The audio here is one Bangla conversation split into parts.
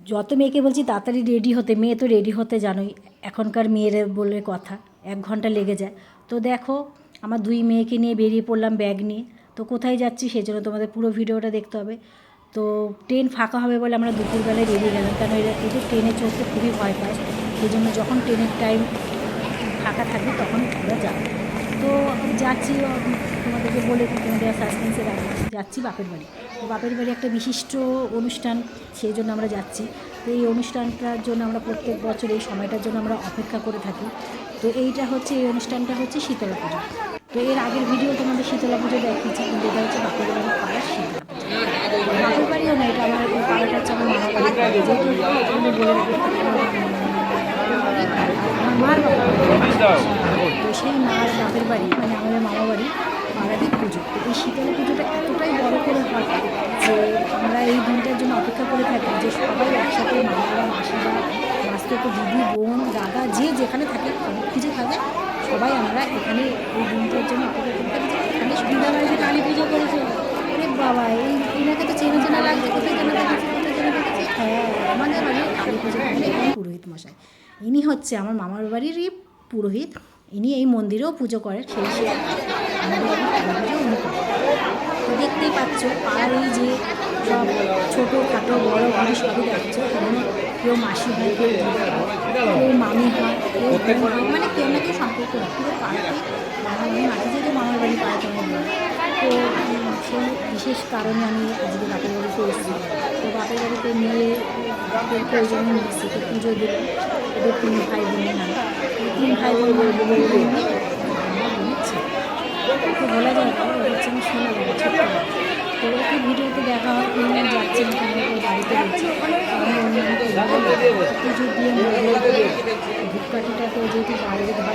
যত মেয়েকে বলছি তাড়াতাড়ি রেডি হতে, মেয়ে তো রেডি হতে জানোই, এখনকার মেয়ের বলে কথা, এক ঘণ্টা লেগে যায়। তো দেখো, আমার দুই মেয়েকে নিয়ে বেরিয়ে পড়লাম ব্যাগ নিয়ে। তো কোথায় যাচ্ছি সেই জন্য তোমাদের পুরো ভিডিওটা দেখতে হবে। তো ট্রেন ফাঁকা হবে বলে আমরা দুপুরবেলায় বেরিয়ে গেলাম কারণ এরা এদের ট্রেনে চড়তে খুবই ভয় পায় সেই জন্য যখন ট্রেনের টাইম ফাঁকা থাকবে তখন আমরা যাব। তো যাচ্ছি, তোমাদেরকে বলে তোমাদের সাসপেন্সে রাখব যাচ্ছি বাপের বাড়ি। বাপের বাড়ি একটা বিশিষ্ট অনুষ্ঠান, সেই জন্য আমরা যাচ্ছি। তো এই অনুষ্ঠানটার জন্য আমরা প্রত্যেক বছর এই সময়টার জন্য আমরা অপেক্ষা করে থাকি। তো এইটা হচ্ছে, এই অনুষ্ঠানটা হচ্ছে শীতলা পুজো। তো এর আগের ভিডিও তোমাদের শীতলা পুজো দেখিয়েছি, কিন্তু এটা হচ্ছে বাপের বাড়ির পাড়ার শীতলা পুজো। বাপের বাড়িও না, এটা আমার এই পাড়াটা হচ্ছে আমার মামা বাড়ি যেহেতু আমি বলে আমার মার তো সেই মার বাপের বাড়ি মানে আমাদের মামা বাড়ি পাড়াতেই পুজো। তো এই শীতলা পুজোটা এতটাই বড় করে হয় যে আমরা এই দিনটার জন্য অপেক্ষা করে থাকি যে সবাই একসাথে মামারা মাসিরা তো দিদি বোন দাদা যে যেখানে থাকে কিছু থাকে, সবাই আমরা এখানে এই দিনটার জন্য অপেক্ষা করে থাকি। যে এখানে সুবিধা বাড়িতে কালী পুজো করেছে আরে বাবা, এই এনাকে তো চেনা চেনা লাগছে, কোথায় যেন দেখেছি, কোথায় যেন দেখেছি। হ্যাঁ আমাদের বাড়ির কালী পুজো পুরোহিত মশাই। ইনি হচ্ছে আমার মামার বাড়িরই পুরোহিত। ইনি এই মন্দিরেও পুজো করেন, সেই সে আমাদের পুজো উনি করেন। দেখতেই পাচ্ছ আর এই যে সব ছোটো খাটো বড়ো বড় সবই দেখছ এখানে কেউ মাসি হয় কেউ কেউ মামি হয় কেউ মানে কেউ না কেউ সম্পর্ক হয় পুরো পাড়াতে মামার বাড়ি মাঝে যেহেতু মামার বাড়ি পাড়াতে বাড়ি। তো সেই বিশেষ কারণে আমি আজকে বাপের বাড়িতে এসেছি তো বাপের বাড়িতে নিয়ে প্রয়োজনে নিয়ে এসেছি তো পুজো দিলাম এদের তিন ভাই বোনের নাম তিন ভাই বোন বলব বলব বলা যায় না ওর হচ্ছে শোনা ছোট্ট তো ওকে ভিডিওতে দেখা হয়, কোনো যাচ্ছে না কোনো বাড়িতে পুজো দিয়ে মন্দিরে ধূপকাঠিটাকে যেহেতু বাইরে ধরা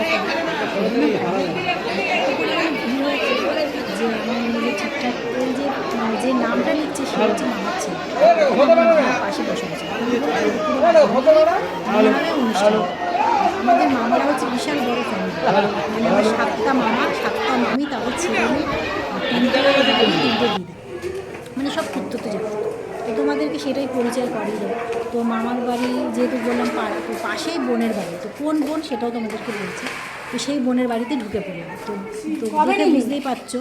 যে আমার নিজে ঠিকঠাক ওই যে মানে যে নামটা নিচ্ছে সে হচ্ছে মামার ছেলে। পাশে বসে আছে আমাদের মামারা হচ্ছে বিশাল বড় ফ্যামিলি মানে আমার সাতটা মামা, সাতটা মামি তাদের ছেলে মেয়ে। মানে সব কুত্ততে যাবে তো তোমাদেরকে সেটাই পরিচয় করিয়ে দেবো। তো মামার বাড়ি যেহেতু বললাম পাশেই বোনের বাড়ি। তো কোন বোন সেটাও তোমাদেরকে বলছি। তো সেই বোনের বাড়িতে ঢুকে পড়লাম। তো তো বুঝতেই পারছ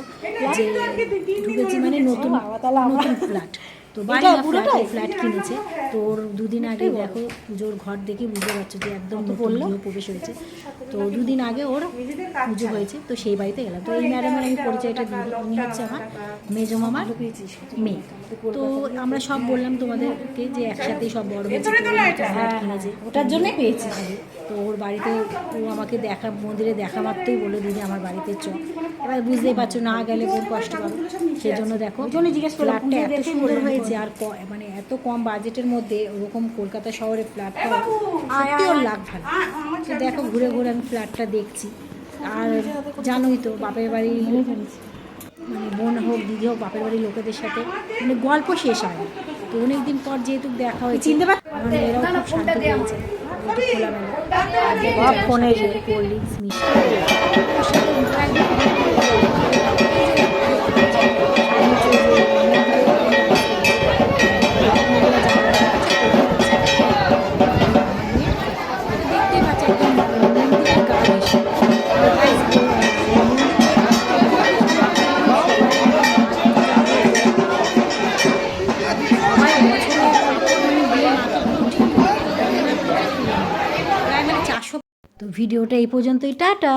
যে ঢুকেছি মানে নতুন নতুন ফ্ল্যাট তো বাড়ি না ফ্ল্যাট ফ্ল্যাট কিনেছে। তো ওর দুদিন আগে দেখো পুজোর ঘর দেখে বুঝতে পারছ যে একদম গৃহ প্রবেশ হয়েছে। তো দুদিন আগে ওর পুজো হয়েছে। তো সেই বাড়িতে গেলাম। তো এই ম্যাডামের আমি পরিচয়টা দিই উনি হচ্ছে আমার মেজো মামার মেয়ে। তো আমরা সব বললাম তোমাদেরকে যে একসাথেই সব বড় হয়েছে ফ্ল্যাট কিনেছে। ওটার জন্যই পেয়েছি। তো ওর বাড়িতে ও আমাকে দেখা মন্দিরে দেখা মাত্রই বলল দিদি আমার বাড়িতে চ। এবার বুঝতেই পারছ না গেলে খুব কষ্ট পাবে সেই জন্য দেখো জিজ্ঞেস ফ্ল্যাটটা এত সুন্দর হয়েছে আর মানে এত কম বাজেটের মধ্যে ওরকম কলকাতা শহরে ফ্ল্যাট পাওয়া সত্যি ওর লাভ ভালো। তো দেখো ঘুরে ঘুরে আমি ফ্ল্যাটটা দেখছি। আর জানোই তো বাপের বাড়ি মানে বোন হোক দিদি হোক বাপের বাড়ির লোকেদের সাথে মানে গল্প শেষ হয় তো অনেক দিন পর যেহেতু দেখা হয়েছে চিনতে পার আমার মেয়েরাও খুব শান্ত একটু খোলামেলা। আর ফোনে কোল্ড ড্রিঙ্কস মিষ্টি ভিডিওটা এই পর্যন্তই টাটা!